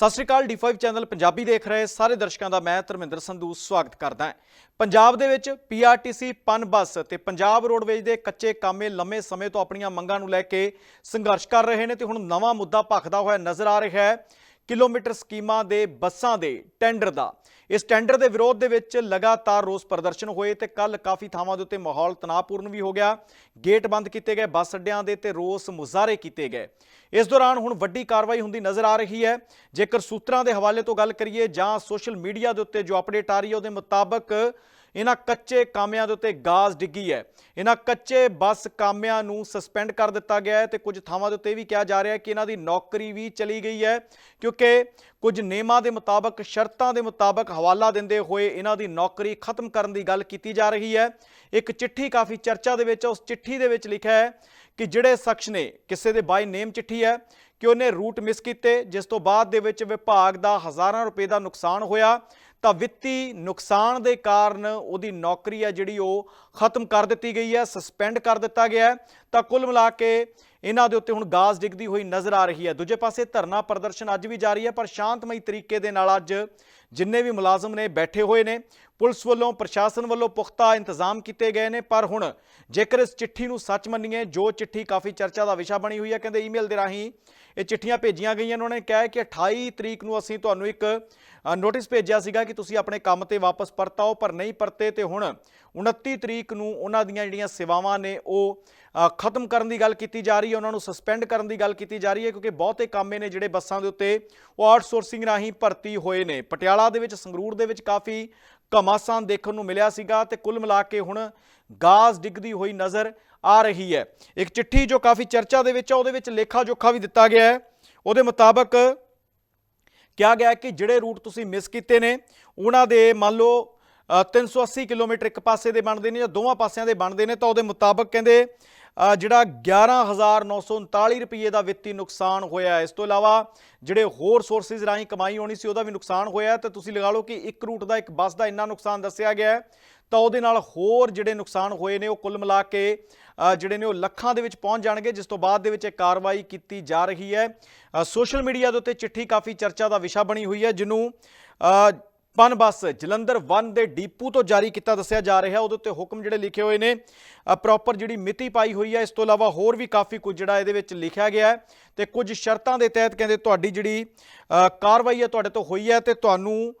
ਸਤਿ ਸ਼੍ਰੀ ਅਕਾਲ D5 channel Punjabi ਦੇਖ ਰਹੇ ਸਾਰੇ ਦਰਸ਼ਕਾਂ ਦਾ ਮੈਂ ਧਰਮਿੰਦਰ ਸੰਧੂ ਸਵਾਗਤ ਕਰਦਾ ਹਾਂ। ਪੰਜਾਬ ਦੇ ਵਿੱਚ ਪੀਆਰਟੀਸੀ ਪਨ ਬੱਸ ਤੇ ਪੰਜਾਬ ਰੋਡਵੇਜ ਦੇ ਕੱਚੇ ਕਾਮੇ ਲੰਮੇ ਸਮੇਂ ਤੋਂ ਆਪਣੀਆਂ ਮੰਗਾਂ ਨੂੰ ਲੈ ਕੇ ਸੰਘਰਸ਼ ਕਰ ਰਹੇ ਨੇ ਤੇ ਹੁਣ ਨਵਾਂ ਮੁੱਦਾ ਭਖਦਾ ਹੋਇਆ ਨਜ਼ਰ ਆ ਰਿਹਾ ਹੈ। ਕਿਲੋਮੀਟਰ ਸਕੀਮਾਂ ਦੇ ਬੱਸਾਂ ਦੇ ਟੈਂਡਰ ਦਾ। ਇਸ ਟੈਂਡਰ ਦੇ ਵਿਰੋਧ ਦੇ ਵਿੱਚ ਲਗਾਤਾਰ ਰੋਸ ਪ੍ਰਦਰਸ਼ਨ ਹੋਏ ਤੇ ਕੱਲ ਕਾਫੀ ਥਾਵਾਂ ਦੇ ਉੱਤੇ ਮਾਹੌਲ ਤਣਾਅਪੂਰਨ ਵੀ ਹੋ ਗਿਆ। ਗੇਟ ਬੰਦ ਕੀਤੇ ਗਏ, ਬੱਸ ਅੱਡਿਆਂ ਦੇ ਤੇ ਰੋਸ ਮੁਜ਼ਾਹਰੇ ਕੀਤੇ ਗਏ। ਇਸ ਦੌਰਾਨ ਹੁਣ ਵੱਡੀ ਕਾਰਵਾਈ ਹੁੰਦੀ ਨਜ਼ਰ ਆ ਰਹੀ ਹੈ। ਜੇਕਰ ਸੂਤਰਾਂ ਦੇ ਹਵਾਲੇ ਤੋਂ ਗੱਲ ਕਰੀਏ ਜਾਂ ਸੋਸ਼ਲ ਮੀਡੀਆ ਦੇ ਉੱਤੇ ਜੋ ਅਪਡੇਟ ਆ ਰਹੀ ਹੈ, ਉਹਦੇ ਮੁਤਾਬਕ ਇਹਨਾਂ ਕੱਚੇ ਕਾਮਿਆਂ ਦੇ ਉੱਤੇ ਗਾਜ਼ ਡਿੱਗੀ ਹੈ। ਇਹਨਾਂ ਕੱਚੇ ਬੱਸ ਕਾਮਿਆਂ ਨੂੰ ਸਸਪੈਂਡ ਕਰ ਦਿੱਤਾ ਗਿਆ ਹੈ ਤੇ ਕੁਝ ਥਾਵਾਂ ਦੇ ਉੱਤੇ ਇਹ ਵੀ ਕਿਹਾ ਜਾ ਰਿਹਾ ਹੈ ਕਿ ਇਹਨਾਂ ਦੀ ਨੌਕਰੀ ਵੀ ਚਲੀ ਗਈ ਹੈ, ਕਿਉਂਕਿ ਕੁਝ ਨਿਯਮਾਂ ਦੇ ਮੁਤਾਬਕ, ਸ਼ਰਤਾਂ ਦੇ ਮੁਤਾਬਕ ਹਵਾਲਾ ਦਿੰਦੇ ਹੋਏ ਇਹਨਾਂ ਦੀ ਨੌਕਰੀ ਖਤਮ ਕਰਨ ਦੀ ਗੱਲ ਕੀਤੀ ਜਾ ਰਹੀ ਹੈ। ਇੱਕ ਚਿੱਠੀ ਕਾਫੀ ਚਰਚਾ ਦੇ ਵਿੱਚ, ਉਸ ਚਿੱਠੀ ਦੇ ਵਿੱਚ ਲਿਖਿਆ ਹੈ ਕਿ ਜਿਹੜੇ ਸ਼ਖਸ ਨੇ, ਕਿਸੇ ਦੇ ਬਾਈ ਨੇਮ ਚਿੱਠੀ ਹੈ ਕਿ ਉਹਨੇ ਰੂਟ ਮਿਸ ਕੀਤੇ, ਜਿਸ ਤੋਂ ਬਾਅਦ ਦੇ ਵਿੱਚ ਵਿਭਾਗ ਦਾ ਹਜ਼ਾਰਾਂ ਰੁਪਏ ਦਾ ਨੁਕਸਾਨ ਹੋਇਆ। ਤਾਂ ਵਿੱਤੀ ਨੁਕਸਾਨ ਦੇ ਕਾਰਨ ਉਹਦੀ ਨੌਕਰੀ ਹੈ ਜਿਹੜੀ ਉਹ ਖਤਮ ਕਰ ਦਿੱਤੀ ਗਈ ਹੈ ਸਸਪੈਂਡ ਕਰ ਦਿੱਤਾ ਗਿਆ ਤਾਂ ਕੁੱਲ ਮਿਲਾ ਕੇ ਇਹਨਾਂ ਦੇ ਉੱਤੇ ਹੁਣ ਗਾਜ਼ ਡਿੱਗਦੀ ਹੋਈ ਨਜ਼ਰ ਆ ਰਹੀ ਹੈ। ਦੂਜੇ ਪਾਸੇ ਧਰਨਾ ਪ੍ਰਦਰਸ਼ਨ ਅੱਜ ਵੀ ਜਾਰੀ ਹੈ, ਪਰ ਸ਼ਾਂਤਮਈ ਤਰੀਕੇ ਦੇ ਨਾਲ ਅੱਜ ਜਿੰਨੇ ਵੀ ਮੁਲਾਜ਼ਮ ਨੇ ਬੈਠੇ ਹੋਏ ਨੇ, ਪੁਲਿਸ ਵੱਲੋਂ, ਪ੍ਰਸ਼ਾਸਨ ਵੱਲੋਂ ਪੁਖਤਾ ਇੰਤਜ਼ਾਮ ਕੀਤੇ ਗਏ ਨੇ। ਪਰ ਹੁਣ ਜੇਕਰ ਇਸ ਚਿੱਠੀ ਨੂੰ ਸੱਚ ਮੰਨੀਏ, ਜੋ ਚਿੱਠੀ ਕਾਫੀ ਚਰਚਾ ਦਾ ਵਿਸ਼ਾ ਬਣੀ ਹੋਈ ਹੈ, ਕਹਿੰਦੇ ਈਮੇਲ ਦੇ ਰਾਹੀਂ ਇਹ ਚਿੱਠੀਆਂ ਭੇਜੀਆਂ ਗਈਆਂ ਉਹਨਾਂ ਨੇ ਕਿਹਾ ਕਿ 28 ਤਰੀਕ ਨੂੰ ਅਸੀਂ ਤੁਹਾਨੂੰ ਇੱਕ ਨੋਟਿਸ ਭੇਜਿਆ ਸੀਗਾ ਕਿ ਤੁਸੀਂ ਆਪਣੇ ਕੰਮ ਤੇ ਵਾਪਸ ਪਰਤਾਓ, ਪਰ ਨਹੀਂ ਪਰਤੇ। ਤੇ ਹੁਣ 29 ਤਰੀਕ ਨੂੰ ਉਹਨਾਂ ਦੀਆਂ ਜਿਹੜੀਆਂ ਸੇਵਾਵਾਂ ਨੇ, ਉਹ ਖਤਮ ਕਰਨ ਦੀ ਗੱਲ ਕੀਤੀ ਜਾ ਰਹੀ ਹੈ। ਉਹਨਾਂ ਨੂੰ ਸਸਪੈਂਡ ਕਰਨ ਦੀ ਗੱਲ ਕੀਤੀ ਜਾ ਰਹੀ ਹੈ, ਕਿਉਂਕਿ ਬਹੁਤੇ ਕਾਮੇ ਨੇ ਜਿਹੜੇ ਬੱਸਾਂ ਦੇ ਉੱਤੇ ਉਹ ਆਊਟਸੋਰਸਿੰਗ ਰਾਹੀਂ ਭਰਤੀ ਹੋਏ ਨੇ। ਪਟਿਆਲਾ ਦੇ ਵਿੱਚ, ਸੰਗਰੂਰ ਦੇ ਵਿੱਚ ਕਾਫੀ ਘਮਾਸਾਨ ਦੇਖਣ ਨੂੰ ਮਿਲਿਆ ਸੀਗਾ ਤੇ ਕੁੱਲ ਮਿਲਾ ਕੇ ਹੁਣ ਗਾਜ਼ ਡਿੱਗਦੀ ਹੋਈ ਨਜ਼ਰ ਆ ਰਹੀ ਹੈ। ਇੱਕ ਚਿੱਠੀ ਜੋ ਕਾਫੀ ਚਰਚਾ ਦੇ ਵਿੱਚ ਆ ਉਹਦੇ ਵਿੱਚ ਲੇਖਾ ਜੋਖਾ ਵੀ ਦਿੱਤਾ ਗਿਆ ਹੈ। ਉਹਦੇ ਮੁਤਾਬਕ ਕਿਹਾ ਗਿਆ ਕਿ ਜਿਹੜੇ ਰੂਟ ਤੁਸੀਂ ਮਿਸ ਕੀਤੇ ਨੇ ਉਹਨਾਂ ਦੇ ਮੰਨ ਲਓ ਅ, 380 ਕਿਲੋਮੀਟਰ ਇੱਕ ਪਾਸੇ ਦੇ ਬਣਦੇ ਨੇ ਜਾਂ ਦੋਵਾਂ ਪਾਸਿਆਂ ਦੇ ਬਣਦੇ ਨੇ ਤਾਂ ਉਹਦੇ ਮੁਤਾਬਕ ਕਹਿੰਦੇ ਜਿਹੜਾ 11939 ਰੁਪਏ ਦਾ ਵਿੱਤੀ ਨੁਕਸਾਨ ਹੋਇਆ ਇਸ ਤੋਂ ਇਲਾਵਾ ਜਿਹੜੇ ਹੋਰ ਸੋਰਸਿਸ ਰਾਹੀਂ ਕਮਾਈ ਹੋਣੀ ਸੀ, ਉਹਦਾ ਵੀ ਨੁਕਸਾਨ ਹੋਇਆ ਹੈ। ਤੇ ਤੁਸੀਂ ਲਗਾ ਲਓ ਕਿ ਇੱਕ ਰੂਟ ਦਾ ਇੱਕ ਬੱਸ ਦਾ ਇੰਨਾ ਨੁਕਸਾਨ ਦੱਸਿਆ ਗਿਆ ਹੈ। ਤਾਂ ਉਹਦੇ ਨਾਲ ਹੋਰ ਜਿਹੜੇ ਨੁਕਸਾਨ ਹੋਏ ਨੇ, ਉਹ ਕੁੱਲ ਮਿਲਾ ਕੇ ਜਿਹੜੇ ਨੇ ਉਹ ਲੱਖਾਂ ਦੇ ਵਿੱਚ ਪਹੁੰਚ ਜਾਣਗੇ, ਜਿਸ ਤੋਂ ਬਾਅਦ ਦੇ ਵਿੱਚ ਇਹ ਕਾਰਵਾਈ ਕੀਤੀ ਜਾ ਰਹੀ ਹੈ। ਸੋਸ਼ਲ ਮੀਡੀਆ ਦੇ ਉੱਤੇ ਚਿੱਠੀ ਕਾਫੀ ਚਰਚਾ ਦਾ ਵਿਸ਼ਾ ਬਣੀ ਹੋਈ ਹੈ, ਜਿਹਨੂੰ ਪਨ ਬੱਸ, ਜਲੰਧਰ 1 ਦੇ ਡੀਪੂ ਤੋਂ ਜਾਰੀ ਕੀਤਾ ਦੱਸਿਆ ਜਾ ਰਿਹਾ ਉਹਦੇ ਉੱਤੇ ਹੁਕਮ ਜਿਹੜੇ ਲਿਖੇ ਹੋਏ ਨੇ ਪ੍ਰੋਪਰ ਜਿਹੜੀ ਮਿਤੀ ਪਾਈ ਹੋਈ ਹੈ, ਇਸ ਤੋਂ ਇਲਾਵਾ ਹੋਰ ਵੀ ਕਾਫੀ ਕੁਝ ਜਿਹੜਾ ਇਹਦੇ ਵਿੱਚ ਲਿਖਿਆ ਗਿਆ ਹੈ ਤੇ ਕੁਝ ਸ਼ਰਤਾਂ ਦੇ ਤਹਿਤ ਕਹਿੰਦੇ ਤੁਹਾਡੀ ਜਿਹੜੀ ਕਾਰਵਾਈ ਹੈ ਤੁਹਾਡੇ ਤੋਂ ਹੋਈ ਹੈ ਤੇ ਤੁਹਾਨੂੰ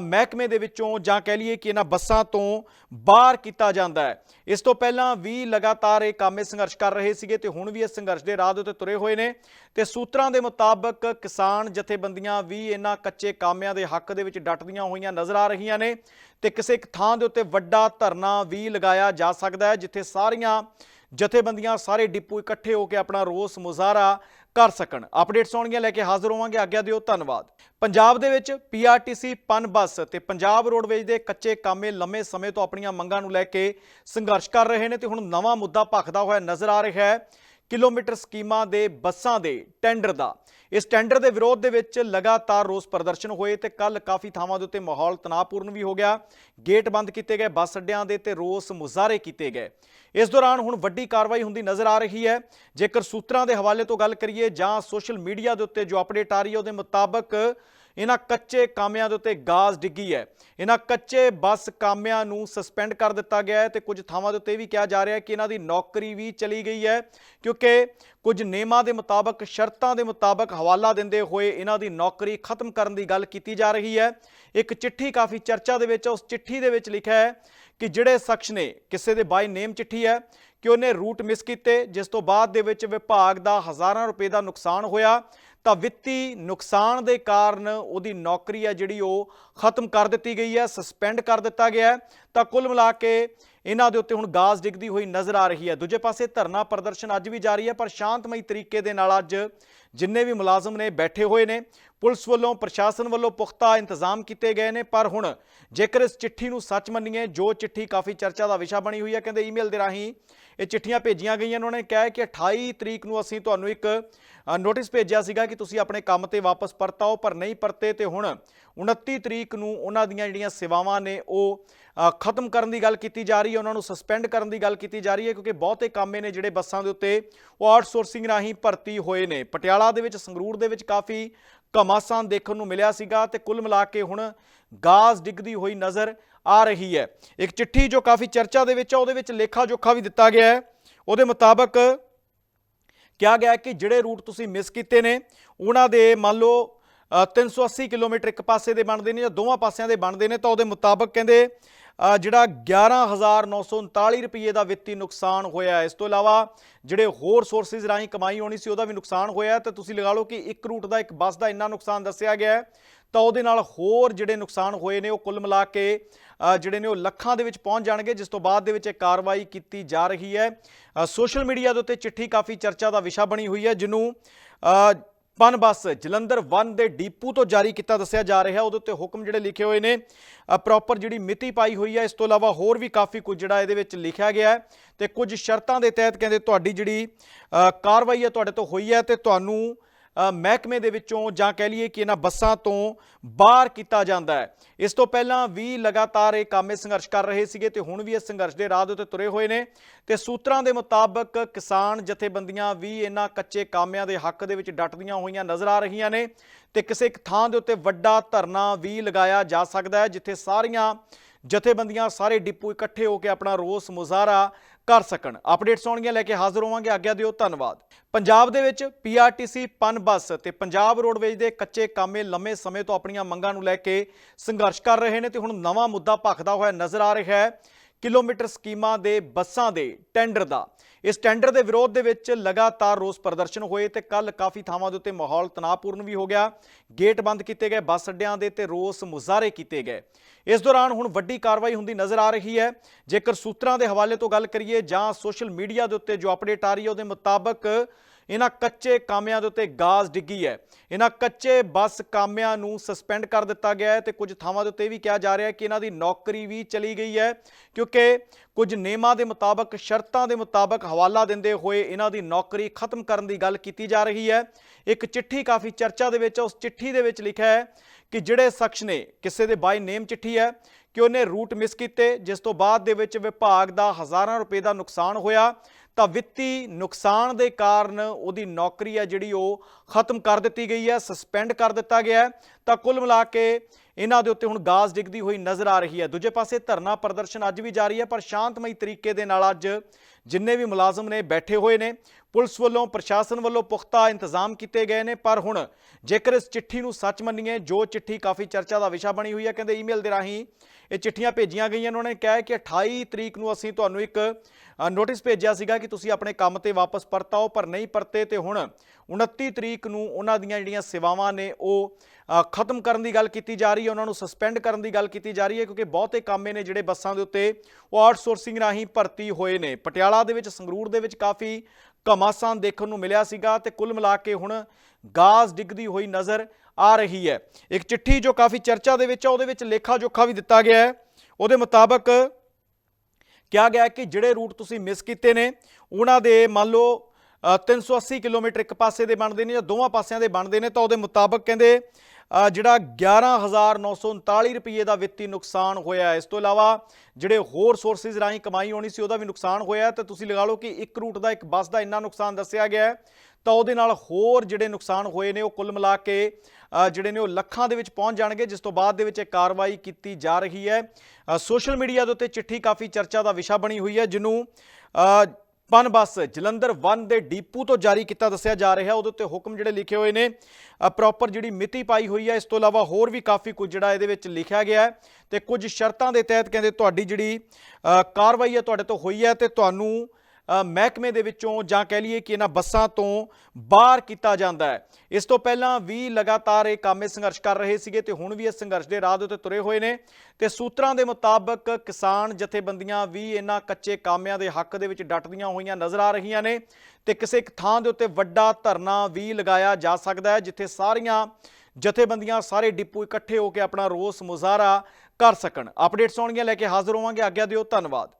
ਮਹਿਕਮੇ ਦੇ ਵਿੱਚੋਂ ਜਾਂ ਕਹਿ ਲਈਏ ਕਿ ਇਹਨਾਂ ਬੱਸਾਂ ਤੋਂ ਬਾਹਰ ਕੀਤਾ ਜਾਂਦਾ ਹੈ। ਇਸ ਤੋਂ ਪਹਿਲਾਂ ਵੀ ਲਗਾਤਾਰ ਇਹ ਕਾਮੇ ਸੰਘਰਸ਼ ਕਰ ਰਹੇ ਸੀਗੇ ਤੇ ਹੁਣ ਵੀ ਇਸ ਸੰਘਰਸ਼ ਦੇ ਰਾਹ ਦੇ ਉੱਤੇ ਤੁਰੇ ਹੋਏ ਨੇ। ਤੇ ਸੂਤਰਾਂ ਦੇ ਮੁਤਾਬਕ ਕਿਸਾਨ ਜਥੇਬੰਦੀਆਂ ਵੀ ਇਹਨਾਂ ਕੱਚੇ ਕਾਮਿਆਂ ਦੇ ਹੱਕ ਦੇ ਵਿੱਚ ਡਟਦੀਆਂ ਹੋਈਆਂ ਨਜ਼ਰ ਆ ਰਹੀਆਂ ਨੇ ਤੇ ਕਿਸੇ ਇੱਕ ਥਾਂ ਦੇ ਉੱਤੇ ਵੱਡਾ ਧਰਨਾ ਵੀ ਲਗਾਇਆ ਜਾ ਸਕਦਾ ਹੈ, ਜਿੱਥੇ ਸਾਰੀਆਂ ਜਥੇਬੰਦੀਆਂ, ਸਾਰੇ ਡਿਪੂ ਇਕੱਠੇ ਹੋ ਕੇ ਆਪਣਾ ਰੋਸ ਮੁਜ਼ਾਹਰਾ ਕਰ ਸਕਣ। ਅਪਡੇਟਸ ਆਉਣਗੀਆਂ ਲੈ ਕੇ ਹਾਜ਼ਰ ਹੋਵਾਂਗੇ। ਆਗਿਆ ਦਿਓ ਧੰਨਵਾਦ। ਪੰਜਾਬ ਦੇ ਵਿੱਚ ਪੀਆਰਟੀਸੀ ਪਨ ਬੱਸ ਤੇ ਪੰਜਾਬ ਰੋਡਵੇਜ ਦੇ ਕੱਚੇ ਕਾਮੇ ਲੰਮੇ ਸਮੇਂ ਤੋਂ ਆਪਣੀਆਂ ਮੰਗਾਂ ਨੂੰ ਲੈ ਕੇ ਸੰਘਰਸ਼ ਕਰ ਰਹੇ ਨੇ ਤੇ ਹੁਣ ਨਵਾਂ ਮੁੱਦਾ ਭਖਦਾ ਹੋਇਆ ਨਜ਼ਰ ਆ ਰਿਹਾ ਹੈ। ਕਿਲੋਮੀਟਰ ਸਕੀਮਾਂ ਦੇ ਬੱਸਾਂ ਦੇ ਟੈਂਡਰ ਦਾ। ਇਸ ਟੈਂਡਰ ਦੇ ਵਿਰੋਧ ਦੇ ਵਿੱਚ ਲਗਾਤਾਰ ਰੋਸ ਪ੍ਰਦਰਸ਼ਨ ਹੋਏ ਤੇ ਕੱਲ ਕਾਫੀ ਥਾਵਾਂ ਦੇ ਉੱਤੇ ਮਾਹੌਲ ਤਣਾਅਪੂਰਨ ਵੀ ਹੋ ਗਿਆ। ਗੇਟ ਬੰਦ ਕੀਤੇ ਗਏ, ਬੱਸ ਅੱਡਿਆਂ ਦੇ ਤੇ ਰੋਸ ਮੁਜ਼ਾਹਰੇ ਕੀਤੇ ਗਏ। ਇਸ ਦੌਰਾਨ ਹੁਣ ਵੱਡੀ ਕਾਰਵਾਈ ਹੁੰਦੀ ਨਜ਼ਰ ਆ ਰਹੀ ਹੈ। ਜੇਕਰ ਸੂਤਰਾਂ ਦੇ ਹਵਾਲੇ ਤੋਂ ਗੱਲ ਕਰੀਏ ਜਾਂ ਸੋਸ਼ਲ ਮੀਡੀਆ ਦੇ ਉੱਤੇ ਜੋ ਅਪਡੇਟ ਆ ਰਹੀ ਹੈ, ਉਹਦੇ ਮੁਤਾਬਕ ਇਹਨਾਂ ਕੱਚੇ ਕਾਮਿਆਂ ਦੇ ਉੱਤੇ ਗਾਜ਼ ਡਿੱਗੀ ਹੈ। ਇਹਨਾਂ ਕੱਚੇ ਬੱਸ ਕਾਮਿਆਂ ਨੂੰ ਸਸਪੈਂਡ ਕਰ ਦਿੱਤਾ ਗਿਆ ਹੈ ਤੇ ਕੁਝ ਥਾਵਾਂ ਦੇ ਉੱਤੇ ਇਹ ਵੀ ਕਿਹਾ ਜਾ ਰਿਹਾ ਹੈ ਕਿ ਇਹਨਾਂ ਦੀ ਨੌਕਰੀ ਵੀ ਚਲੀ ਗਈ ਹੈ, ਕਿਉਂਕਿ ਕੁਝ ਨਿਯਮਾਂ ਦੇ ਮੁਤਾਬਕ, ਸ਼ਰਤਾਂ ਦੇ ਮੁਤਾਬਕ ਹਵਾਲਾ ਦਿੰਦੇ ਹੋਏ ਇਹਨਾਂ ਦੀ ਨੌਕਰੀ ਖਤਮ ਕਰਨ ਦੀ ਗੱਲ ਕੀਤੀ ਜਾ ਰਹੀ ਹੈ। ਇੱਕ ਚਿੱਠੀ ਕਾਫੀ ਚਰਚਾ ਦੇ ਵਿੱਚ, ਉਸ ਚਿੱਠੀ ਦੇ ਵਿੱਚ ਲਿਖਿਆ ਹੈ ਕਿ ਜਿਹੜੇ ਸ਼ਖਸ ਨੇ, ਕਿਸੇ ਦੇ ਬਾਈ ਨੇਮ ਚਿੱਠੀ ਹੈ ਕਿ ਉਹਨੇ ਰੂਟ ਮਿਸ ਕੀਤੇ, ਜਿਸ ਤੋਂ ਬਾਅਦ ਦੇ ਵਿੱਚ ਵਿਭਾਗ ਦਾ ਹਜ਼ਾਰਾਂ ਰੁਪਏ ਦਾ ਨੁਕਸਾਨ ਹੋਇਆ ਤਾਂ ਵਿੱਤੀ ਨੁਕਸਾਨ ਦੇ ਕਾਰਨ ਉਹਦੀ ਨੌਕਰੀ ਹੈ ਜਿਹੜੀ ਉਹ ਖਤਮ ਕਰ ਦਿੱਤੀ ਗਈ ਹੈ ਸਸਪੈਂਡ ਕਰ ਦਿੱਤਾ ਗਿਆ ਤਾਂ ਕੁੱਲ ਮਿਲਾ ਕੇ ਇਹਨਾਂ ਦੇ ਉੱਤੇ ਹੁਣ ਗਾਜ਼ ਡਿੱਗਦੀ ਹੋਈ ਨਜ਼ਰ ਆ ਰਹੀ ਹੈ। ਦੂਜੇ ਪਾਸੇ ਧਰਨਾ ਪ੍ਰਦਰਸ਼ਨ ਅੱਜ ਵੀ ਜਾਰੀ ਹੈ, ਪਰ ਸ਼ਾਂਤਮਈ ਤਰੀਕੇ ਦੇ ਨਾਲ ਅੱਜ ਜਿੰਨੇ ਵੀ ਮੁਲਾਜ਼ਮ ਨੇ ਬੈਠੇ ਹੋਏ ਨੇ, ਪੁਲਿਸ ਵੱਲੋਂ, ਪ੍ਰਸ਼ਾਸਨ ਵੱਲੋਂ ਪੁਖਤਾ ਇੰਤਜ਼ਾਮ ਕੀਤੇ ਗਏ ਨੇ, ਪਰ ਹੁਣ ਜੇਕਰ ਇਸ ਚਿੱਠੀ ਨੂੰ ਸੱਚ ਮੰਨੀਏ, ਜੋ ਚਿੱਠੀ ਕਾਫੀ ਚਰਚਾ ਦਾ ਵਿਸ਼ਾ ਬਣੀ ਹੋਈ ਹੈ, ਕਹਿੰਦੇ ਈਮੇਲ ਦੇ ਰਾਹੀਂ ਇਹ ਚਿੱਠੀਆਂ ਭੇਜੀਆਂ ਗਈਆਂ ਉਹਨਾਂ ਨੇ ਕਿਹਾ ਕਿ 28 ਤਰੀਕ ਨੂੰ ਅਸੀਂ ਤੁਹਾਨੂੰ ਇੱਕ ਨੋਟਿਸ ਭੇਜਿਆ ਸੀਗਾ ਕਿ ਤੁਸੀਂ ਆਪਣੇ ਕੰਮ ਤੇ ਵਾਪਸ ਪਰਤਾਓ, ਪਰ ਨਹੀਂ ਪਰਤੇ ਤੇ ਹੁਣ 29 ਤਰੀਕ ਨੂੰ ਉਹਨਾਂ ਦੀਆਂ ਜਿਹੜੀਆਂ ਸੇਵਾਵਾਂ ਨੇ, ਉਹ ਖਤਮ ਕਰਨ ਦੀ ਗੱਲ ਕੀਤੀ ਜਾ ਰਹੀ ਹੈ ਉਹਨਾਂ ਨੂੰ ਸਸਪੈਂਡ ਕਰਨ ਦੀ ਗੱਲ ਕੀਤੀ ਜਾ ਰਹੀ ਹੈ ਕਿਉਂਕਿ ਬਹੁਤੇ ਕਾਮੇ ਨੇ ਜਿਹੜੇ ਬੱਸਾਂ ਦੇ ਉੱਤੇ ਉਹ ਆਊਟਸੋਰਸਿੰਗ ਰਾਹੀਂ ਭਰਤੀ ਹੋਏ ਨੇ। ਪਟਿਆਲਾ ਦੇ ਵਿੱਚ ਸੰਗਰੂਰ ਦੇ ਵਿੱਚ ਕਾਫੀ ਘਮਾਸਾਨ ਦੇਖਣ ਨੂੰ ਮਿਲਿਆ ਸੀਗਾ ਤੇ ਕੁੱਲ ਮਿਲਾ ਕੇ ਹੁਣ ਗਾਜ਼ ਡਿੱਗਦੀ ਹੋਈ ਨਜ਼ਰ ਆ ਰਹੀ ਹੈ। ਇੱਕ ਚਿੱਠੀ ਜੋ ਕਾਫੀ ਚਰਚਾ ਦੇ ਵਿੱਚ ਆ ਉਹਦੇ ਵਿੱਚ ਲੇਖਾ ਜੋਖਾ ਵੀ ਦਿੱਤਾ ਗਿਆ ਹੈ। ਉਹਦੇ ਮੁਤਾਬਕ ਕਿਹਾ ਗਿਆ ਕਿ ਜਿਹੜੇ ਰੂਟ ਤੁਸੀਂ ਮਿਸ ਕੀਤੇ ਨੇ ਉਹਨਾਂ ਦੇ ਮੰਨ ਲਓ ਅ, 380 ਕਿਲੋਮੀਟਰ ਇੱਕ ਪਾਸੇ ਦੇ ਬਣਦੇ ਨੇ ਜਾਂ ਦੋਵਾਂ ਪਾਸਿਆਂ ਦੇ ਬਣਦੇ ਨੇ ਤਾਂ ਉਹਦੇ ਮੁਤਾਬਕ ਕਹਿੰਦੇ ਜਿਹੜਾ 11939 ਰੁਪਏ ਦਾ ਵਿੱਤੀ ਨੁਕਸਾਨ ਹੋਇਆ ਇਸ ਤੋਂ ਇਲਾਵਾ ਜਿਹੜੇ ਹੋਰ ਸੋਰਸਿਸ ਰਾਹੀਂ ਕਮਾਈ ਹੋਣੀ ਸੀ, ਉਹਦਾ ਵੀ ਨੁਕਸਾਨ ਹੋਇਆ ਹੈ। ਤੇ ਤੁਸੀਂ ਲਗਾ ਲਓ ਕਿ ਇੱਕ ਰੂਟ ਦਾ, ਇੱਕ ਬੱਸ ਦਾ ਇੰਨਾ ਨੁਕਸਾਨ ਦੱਸਿਆ ਗਿਆ ਹੈ। ਤਾਂ ਉਹਦੇ ਨਾਲ ਹੋਰ ਜਿਹੜੇ ਨੁਕਸਾਨ ਹੋਏ ਨੇ, ਉਹ ਕੁੱਲ ਮਿਲਾ ਕੇ ਜਿਹੜੇ ਨੇ ਉਹ ਲੱਖਾਂ ਦੇ ਵਿੱਚ ਪਹੁੰਚ ਜਾਣਗੇ, ਜਿਸ ਤੋਂ ਬਾਅਦ ਦੇ ਵਿੱਚ ਇਹ ਕਾਰਵਾਈ ਕੀਤੀ ਜਾ ਰਹੀ ਹੈ। ਸੋਸ਼ਲ ਮੀਡੀਆ ਦੇ ਉੱਤੇ ਚਿੱਠੀ ਕਾਫੀ ਚਰਚਾ ਦਾ ਵਿਸ਼ਾ ਬਣੀ ਹੋਈ ਹੈ, ਜਿਹਨੂੰ ਪਨ ਬੱਸ ਜਲੰਧਰ 1 ਦੇ ਡੀਪੂ ਤੋਂ ਜਾਰੀ ਕੀਤਾ ਦੱਸਿਆ ਜਾ ਰਿਹਾ। ਉਹਦੇ ਉੱਤੇ ਹੁਕਮ ਜਿਹੜੇ ਲਿਖੇ ਹੋਏ ਨੇ ਪ੍ਰੋਪਰ ਜਿਹੜੀ ਮਿਤੀ ਪਾਈ ਹੋਈ ਹੈ, ਇਸ ਤੋਂ ਇਲਾਵਾ ਹੋਰ ਵੀ ਕਾਫੀ ਕੁਝ ਜਿਹੜਾ ਇਹਦੇ ਵਿੱਚ ਲਿਖਿਆ ਗਿਆ ਹੈ ਤੇ ਕੁਝ ਸ਼ਰਤਾਂ ਦੇ ਤਹਿਤ ਕਹਿੰਦੇ ਤੁਹਾਡੀ ਜਿਹੜੀ ਕਾਰਵਾਈ ਹੈ ਤੁਹਾਡੇ ਤੋਂ ਹੋਈ ਹੈ ਤੇ ਤੁਹਾਨੂੰ ਮਹਿਕਮੇ ਦੇ ਵਿੱਚੋਂ ਜਾਂ ਕਹਿ ਲਈਏ ਕਿ ਇਹਨਾਂ ਬੱਸਾਂ ਤੋਂ ਬਾਹਰ ਕੀਤਾ ਜਾਂਦਾ ਹੈ। ਇਸ ਤੋਂ ਪਹਿਲਾਂ ਵੀ ਲਗਾਤਾਰ ਇਹ ਕਾਮੇ ਸੰਘਰਸ਼ ਕਰ ਰਹੇ ਸੀਗੇ ਤੇ ਹੁਣ ਵੀ ਇਸ ਸੰਘਰਸ਼ ਦੇ ਰਾਹ ਦੇ ਉੱਤੇ ਤੁਰੇ ਹੋਏ ਨੇ ਤੇ ਸੂਤਰਾਂ ਦੇ ਮੁਤਾਬਕ ਕਿਸਾਨ ਜਥੇਬੰਦੀਆਂ ਵੀ ਇਹਨਾਂ ਕੱਚੇ ਕਾਮਿਆਂ ਦੇ ਹੱਕ ਦੇ ਵਿੱਚ ਡਟਦੀਆਂ ਹੋਈਆਂ ਨਜ਼ਰ ਆ ਰਹੀਆਂ ਨੇ ਤੇ ਕਿਸੇ ਇੱਕ ਥਾਂ ਦੇ ਉੱਤੇ ਵੱਡਾ ਧਰਨਾ ਵੀ ਲਗਾਇਆ ਜਾ ਸਕਦਾ ਹੈ, ਜਿੱਥੇ ਸਾਰੀਆਂ ਜਥੇਬੰਦੀਆਂ ਸਾਰੇ ਡਿਪੂ ਇਕੱਠੇ ਹੋ ਕੇ ਆਪਣਾ ਰੋਸ ਮੁਜ਼ਾਹਰਾ ਕਰ ਸਕਣ। ਅਪਡੇਟਸ ਆਉਣਗੀਆਂ ਲੈ ਕੇ ਹਾਜ਼ਰ ਹੋਵਾਂਗੇ। ਆਗਿਆ ਦਿਓ ਧੰਨਵਾਦ। ਪੰਜਾਬ ਦੇ ਵਿੱਚ ਪੀਆਰਟੀਸੀ ਪਨ ਬੱਸ ਤੇ ਪੰਜਾਬ ਰੋਡਵੇਜ ਦੇ ਕੱਚੇ ਕਾਮੇ ਲੰਮੇ ਸਮੇਂ ਤੋਂ ਆਪਣੀਆਂ ਮੰਗਾਂ ਨੂੰ ਲੈ ਕੇ ਸੰਘਰਸ਼ ਕਰ ਰਹੇ ਨੇ ਤੇ ਹੁਣ ਨਵਾਂ ਮੁੱਦਾ ਭਖਦਾ ਹੋਇਆ ਨਜ਼ਰ ਆ ਰਿਹਾ ਹੈ। ਕਿਲੋਮੀਟਰ ਸਕੀਮਾਂ ਦੇ ਬੱਸਾਂ ਦੇ ਟੈਂਡਰ ਦਾ। ਇਸ ਟੈਂਡਰ ਦੇ ਵਿਰੋਧ ਦੇ ਵਿੱਚ ਲਗਾਤਾਰ ਰੋਸ ਪ੍ਰਦਰਸ਼ਨ ਹੋਏ ਤੇ ਕੱਲ ਕਾਫੀ ਥਾਵਾਂ ਦੇ ਉੱਤੇ ਮਾਹੌਲ ਤਣਾਅਪੂਰਨ ਵੀ ਹੋ ਗਿਆ। ਗੇਟ ਬੰਦ ਕੀਤੇ ਗਏ ਬੱਸ ਅੱਡਿਆਂ ਦੇ ਤੇ ਰੋਸ ਮੁਜ਼ਾਹਰੇ ਕੀਤੇ ਗਏ। ਇਸ ਦੌਰਾਨ ਹੁਣ ਵੱਡੀ ਕਾਰਵਾਈ ਹੁੰਦੀ ਨਜ਼ਰ ਆ ਰਹੀ ਹੈ। ਜੇਕਰ ਸੂਤਰਾਂ ਦੇ ਹਵਾਲੇ ਤੋਂ ਗੱਲ ਕਰੀਏ ਜਾਂ ਸੋਸ਼ਲ ਮੀਡੀਆ ਦੇ ਉੱਤੇ ਜੋ ਅਪਡੇਟ ਆ ਰਹੀ ਹੈ, ਉਹਦੇ ਮੁਤਾਬਕ ਇਹਨਾਂ ਕੱਚੇ ਕਾਮਿਆਂ ਦੇ ਉੱਤੇ ਗਾਜ਼ ਡਿੱਗੀ ਹੈ। ਇਹਨਾਂ ਕੱਚੇ ਬੱਸ ਕਾਮਿਆਂ ਨੂੰ ਸਸਪੈਂਡ ਕਰ ਦਿੱਤਾ ਗਿਆ ਹੈ ਤੇ ਕੁਝ ਥਾਵਾਂ ਦੇ ਉੱਤੇ ਇਹ ਵੀ ਕਿਹਾ ਜਾ ਰਿਹਾ ਹੈ ਕਿ ਇਹਨਾਂ ਦੀ ਨੌਕਰੀ ਵੀ ਚਲੀ ਗਈ ਹੈ, ਕਿਉਂਕਿ ਕੁਝ ਨਿਯਮਾਂ ਦੇ ਮੁਤਾਬਕ, ਸ਼ਰਤਾਂ ਦੇ ਮੁਤਾਬਕ ਹਵਾਲਾ ਦਿੰਦੇ ਹੋਏ ਇਹਨਾਂ ਦੀ ਨੌਕਰੀ ਖਤਮ ਕਰਨ ਦੀ ਗੱਲ ਕੀਤੀ ਜਾ ਰਹੀ ਹੈ। ਇੱਕ ਚਿੱਠੀ ਕਾਫੀ ਚਰਚਾ ਦੇ ਵਿੱਚ, ਉਸ ਚਿੱਠੀ ਦੇ ਵਿੱਚ ਲਿਖਿਆ ਹੈ ਕਿ ਜਿਹੜੇ ਸ਼ਖਸ ਨੇ, ਕਿਸੇ ਦੇ ਬਾਈ ਨੇਮ ਚਿੱਠੀ ਹੈ ਕਿ ਉਹਨੇ ਰੂਟ ਮਿਸ ਕੀਤੇ, ਜਿਸ ਤੋਂ ਬਾਅਦ ਦੇ ਵਿੱਚ ਵਿਭਾਗ ਦਾ ਹਜ਼ਾਰਾਂ ਰੁਪਏ ਦਾ ਨੁਕਸਾਨ ਹੋਇਆ। ਤਾਂ ਵਿੱਤੀ ਨੁਕਸਾਨ ਦੇ ਕਾਰਨ ਉਹਦੀ ਨੌਕਰੀ ਹੈ ਜਿਹੜੀ ਉਹ ਖਤਮ ਕਰ ਦਿੱਤੀ ਗਈ ਹੈ ਸਸਪੈਂਡ ਕਰ ਦਿੱਤਾ ਗਿਆ ਤਾਂ ਕੁੱਲ ਮਿਲਾ ਕੇ ਇਹਨਾਂ ਦੇ ਉੱਤੇ ਹੁਣ ਗਾਜ਼ ਡਿੱਗਦੀ ਹੋਈ ਨਜ਼ਰ ਆ ਰਹੀ ਹੈ। ਦੂਜੇ ਪਾਸੇ ਧਰਨਾ ਪ੍ਰਦਰਸ਼ਨ ਅੱਜ ਵੀ ਜਾਰੀ ਹੈ, ਪਰ ਸ਼ਾਂਤਮਈ ਤਰੀਕੇ ਦੇ ਨਾਲ ਅੱਜ ਜਿੰਨੇ ਵੀ ਮੁਲਾਜ਼ਮ ਨੇ ਬੈਠੇ ਹੋਏ ਨੇ, ਪੁਲਿਸ ਵੱਲੋਂ, ਪ੍ਰਸ਼ਾਸਨ ਵੱਲੋਂ ਪੁਖਤਾ ਇੰਤਜ਼ਾਮ ਕੀਤੇ ਗਏ ਨੇ। ਪਰ ਹੁਣ ਜੇਕਰ ਇਸ ਚਿੱਠੀ ਨੂੰ ਸੱਚ ਮੰਨੀਏ, ਜੋ ਚਿੱਠੀ ਕਾਫੀ ਚਰਚਾ ਦਾ ਵਿਸ਼ਾ ਬਣੀ ਹੋਈ ਹੈ, ਕਹਿੰਦੇ ਈਮੇਲ ਦੇ ਰਾਹੀਂ ਇਹ ਚਿੱਠੀਆਂ ਭੇਜੀਆਂ ਗਈਆਂ ਉਹਨਾਂ ਨੇ ਕਿਹਾ ਕਿ 28 ਤਰੀਕ ਨੂੰ ਅਸੀਂ ਤੁਹਾਨੂੰ ਇੱਕ ਨੋਟਿਸ ਭੇਜਿਆ ਸੀਗਾ ਕਿ ਤੁਸੀਂ ਆਪਣੇ ਕੰਮ ਤੇ ਵਾਪਸ ਪਰਤਾਓ, ਪਰ ਨਹੀਂ ਪਰਤੇ ਤੇ ਹੁਣ 29 ਤਰੀਕ ਨੂੰ ਉਹਨਾਂ ਦੀਆਂ ਜਿਹੜੀਆਂ ਸੇਵਾਵਾਂ ਨੇ ਉਹ ਖਤਮ ਕਰਨ ਦੀ ਗੱਲ ਕੀਤੀ ਜਾ ਰਹੀ ਹੈ। ਉਹਨਾਂ ਨੂੰ ਸਸਪੈਂਡ ਕਰਨ ਦੀ ਗੱਲ ਕੀਤੀ ਜਾ ਰਹੀ ਹੈ ਕਿਉਂਕਿ ਬਹੁਤੇ ਕਾਮੇ ਨੇ ਜਿਹੜੇ ਬੱਸਾਂ ਦੇ ਉੱਤੇ ਉਹ ਆਊਟਸੋਰਸਿੰਗ ਰਾਹੀਂ ਭਰਤੀ ਹੋਏ ਨੇ। ਪਟਿਆਲਾ ਦੇ ਵਿੱਚ, ਸੰਗਰੂਰ ਦੇ ਵਿੱਚ ਕਾਫੀ ਘਮਾਸਾਨ ਦੇਖਣ ਨੂੰ ਮਿਲਿਆ ਸੀਗਾ ਤੇ ਕੁੱਲ ਮਿਲਾ ਕੇ ਹੁਣ ਗਾਜ਼ ਡਿੱਗਦੀ ਹੋਈ ਨਜ਼ਰ ਆ ਰਹੀ ਹੈ। ਇੱਕ ਚਿੱਠੀ ਜੋ ਕਾਫੀ ਚਰਚਾ ਦੇ ਵਿੱਚ ਆ ਉਹਦੇ ਵਿੱਚ ਲੇਖਾ ਜੋਖਾ ਵੀ ਦਿੱਤਾ ਗਿਆ ਹੈ। ਉਹਦੇ ਮੁਤਾਬਕ ਕਿਹਾ ਗਿਆ ਕਿ ਜਿਹੜੇ ਰੂਟ ਤੁਸੀਂ ਮਿਸ ਕੀਤੇ ਨੇ ਉਹਨਾਂ ਦੇ ਮੰਨ ਲਓ ਅ, 380 ਕਿਲੋਮੀਟਰ ਇੱਕ ਪਾਸੇ ਦੇ ਬਣਦੇ ਨੇ ਜਾਂ ਦੋਵਾਂ ਪਾਸਿਆਂ ਦੇ ਬਣਦੇ ਨੇ ਤਾਂ ਉਹਦੇ ਮੁਤਾਬਕ ਕਹਿੰਦੇ ਜਿਹੜਾ 11939 ਰੁਪਏ ਦਾ ਵਿੱਤੀ ਨੁਕਸਾਨ ਹੋਇਆ ਇਸ ਤੋਂ ਇਲਾਵਾ ਜਿਹੜੇ ਹੋਰ ਸੋਰਸਿਸ ਰਾਹੀਂ ਕਮਾਈ ਹੋਣੀ ਸੀ, ਉਹਦਾ ਵੀ ਨੁਕਸਾਨ ਹੋਇਆ ਹੈ। ਤੇ ਤੁਸੀਂ ਲਗਾ ਲਓ ਕਿ ਇੱਕ ਰੂਟ ਦਾ, ਇੱਕ ਬੱਸ ਦਾ ਇੰਨਾ ਨੁਕਸਾਨ ਦੱਸਿਆ ਗਿਆ ਤਾਂ ਉਹਦੇ ਨਾਲ ਹੋਰ ਜਿਹੜੇ ਨੁਕਸਾਨ ਹੋਏ ਨੇ, ਉਹ ਕੁੱਲ ਮਿਲਾ ਕੇ ਜਿਹੜੇ ਨੇ ਉਹ ਲੱਖਾਂ ਦੇ ਵਿੱਚ ਪਹੁੰਚ ਜਾਣਗੇ, ਜਿਸ ਤੋਂ ਬਾਅਦ ਦੇ ਵਿੱਚ ਇਹ ਕਾਰਵਾਈ ਕੀਤੀ ਜਾ ਰਹੀ ਹੈ। ਸੋਸ਼ਲ ਮੀਡੀਆ ਦੇ ਉੱਤੇ ਚਿੱਠੀ ਕਾਫੀ ਚਰਚਾ ਦਾ ਵਿਸ਼ਾ ਬਣੀ ਹੋਈ ਹੈ, ਜਿਹਨੂੰ ਅ, ਪਨ ਬੱਸ ਜਲੰਧਰ 1 ਦੇ ਡੀਪੂ ਤੋਂ ਜਾਰੀ ਕੀਤਾ ਦੱਸਿਆ ਜਾ ਰਿਹਾ। ਉਹਦੇ ਉੱਤੇ ਹੁਕਮ ਜਿਹੜੇ ਲਿਖੇ ਹੋਏ ਨੇ ਪ੍ਰੋਪਰ ਜਿਹੜੀ ਮਿਤੀ ਪਾਈ ਹੋਈ ਹੈ ਇਸ ਤੋਂ ਇਲਾਵਾ ਹੋਰ ਵੀ ਕਾਫੀ ਕੁਝ ਜਿਹੜਾ ਇਹਦੇ ਵਿੱਚ ਲਿਖਿਆ ਗਿਆ ਹੈ। ਤੇ ਕੁਝ ਸ਼ਰਤਾਂ ਦੇ ਤਹਿਤ ਕਹਿੰਦੇ ਤੁਹਾਡੀ ਜਿਹੜੀ ਕਾਰਵਾਈ ਹੈ ਤੁਹਾਡੇ ਤੋਂ ਹੋਈ ਹੈ ਤੇ ਤੁਹਾਨੂੰ ਮਹਿਕਮੇ ਦੇ ਵਿੱਚੋਂ ਜਾਂ ਕਹਿ ਲਈਏ ਕਿ ਇਹਨਾਂ ਬੱਸਾਂ ਤੋਂ ਬਾਹਰ ਕੀਤਾ ਜਾਂਦਾ ਹੈ। ਇਸ ਤੋਂ ਪਹਿਲਾਂ ਵੀ ਲਗਾਤਾਰ ਇਹ ਕਾਮੇ ਸੰਘਰਸ਼ ਕਰ ਰਹੇ ਸੀਗੇ ਤੇ ਹੁਣ ਵੀ ਇਸ ਸੰਘਰਸ਼ ਦੇ ਰਾਹ ਦੇ ਉੱਤੇ ਤੁਰੇ ਹੋਏ ਨੇ। ਤੇ ਸੂਤਰਾਂ ਦੇ ਮੁਤਾਬਕ ਕਿਸਾਨ ਜਥੇਬੰਦੀਆਂ ਵੀ ਇਹਨਾਂ ਕੱਚੇ ਕਾਮਿਆਂ ਦੇ ਹੱਕ ਦੇ ਵਿੱਚ ਡਟਦੀਆਂ ਹੋਈਆਂ ਨਜ਼ਰ ਆ ਰਹੀਆਂ ਨੇ ਤੇ ਕਿਸੇ ਇੱਕ ਥਾਂ ਦੇ ਉੱਤੇ ਵੱਡਾ ਧਰਨਾ ਵੀ ਲਗਾਇਆ ਜਾ ਸਕਦਾ ਹੈ, ਜਿੱਥੇ ਸਾਰੀਆਂ ਜਥੇਬੰਦੀਆਂ ਸਾਰੇ ਡਿਪੂ ਇਕੱਠੇ ਹੋ ਕੇ ਆਪਣਾ ਰੋਸ ਮੁਜ਼ਾਹਰਾ ਕਰ ਸਕਣ। ਅਪਡੇਟਸ ਆਉਣਗੀਆਂ, ਲੈ ਕੇ ਹਾਜ਼ਰ ਹੋਵਾਂਗੇ। ਆਗਿਆ ਦਿਓ, ਧੰਨਵਾਦ।